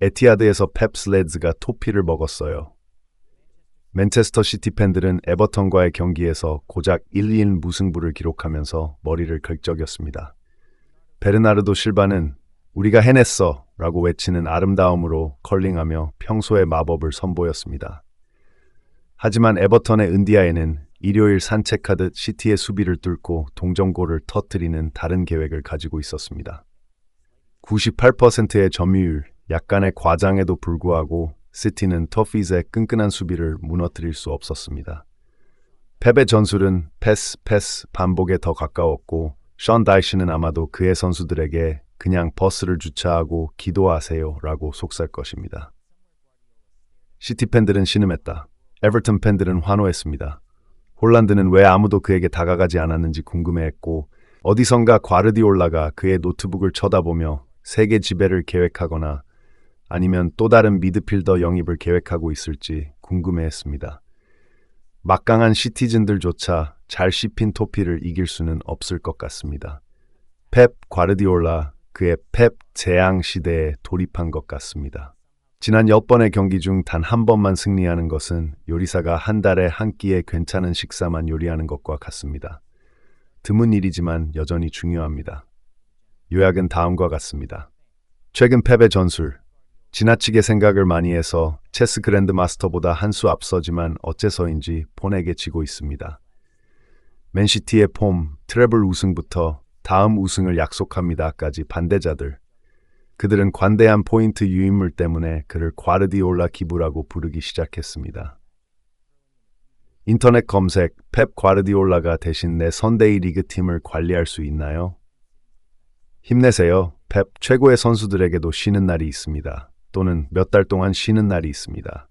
에티하드에서 펩슬레드가 토피를 먹었어요. 맨체스터 시티 팬들은 에버턴과의 경기에서 고작 1-2인 무승부를 기록하면서 머리를 긁적였습니다. 베르나르도 실바는 우리가 해냈어 라고 외치는 아름다움으로 컬링하며 평소의 마법을 선보였습니다. 하지만 에버턴의 은디아에는 일요일 산책하듯 시티의 수비를 뚫고 동점골을 터뜨리는 다른 계획을 가지고 있었습니다. 98%의 점유율, 약간의 과장에도 불구하고 시티는 터피즈의 끈끈한 수비를 무너뜨릴 수 없었습니다. 펩의 전술은 패스, 패스, 반복에 더 가까웠고 션 다이시는 아마도 그의 선수들에게 그냥 버스를 주차하고 기도하세요 라고 속살 것입니다. 시티 팬들은 신음했다. 에버턴 팬들은 환호했습니다. 홀란드는 왜 아무도 그에게 다가가지 않았는지 궁금해했고 어디선가 과르디올라가 그의 노트북을 쳐다보며 세계 지배를 계획하거나 아니면 또 다른 미드필더 영입을 계획하고 있을지 궁금해했습니다. 막강한 시티즌들조차 잘 씹힌 토피를 이길 수는 없을 것 같습니다. 펩 과르디올라 그의 펩 재앙 시대에 돌입한 것 같습니다. 지난 10번의 경기 중 단 한 번만 승리하는 것은 요리사가 한 달에 한 끼의 괜찮은 식사만 요리하는 것과 같습니다. 드문 일이지만 여전히 중요합니다. 요약은 다음과 같습니다. 최근 펩의 전술, 지나치게 생각을 많이 해서 체스 그랜드 마스터보다 한 수 앞서지만 어째서인지 폰에게 지고 있습니다. 맨시티의 폼, 트래블 우승부터 다음 우승을 약속합니다까지 반대자들. 그들은 관대한 포인트 유인물 때문에 그를 과르디올라 기부라고 부르기 시작했습니다. 인터넷 검색 펩 과르디올라가 대신 내 선데이 리그 팀을 관리할 수 있나요? 힘내세요. 펩 최고의 선수들에게도 쉬는 날이 있습니다. 또는 몇 달 동안 쉬는 날이 있습니다.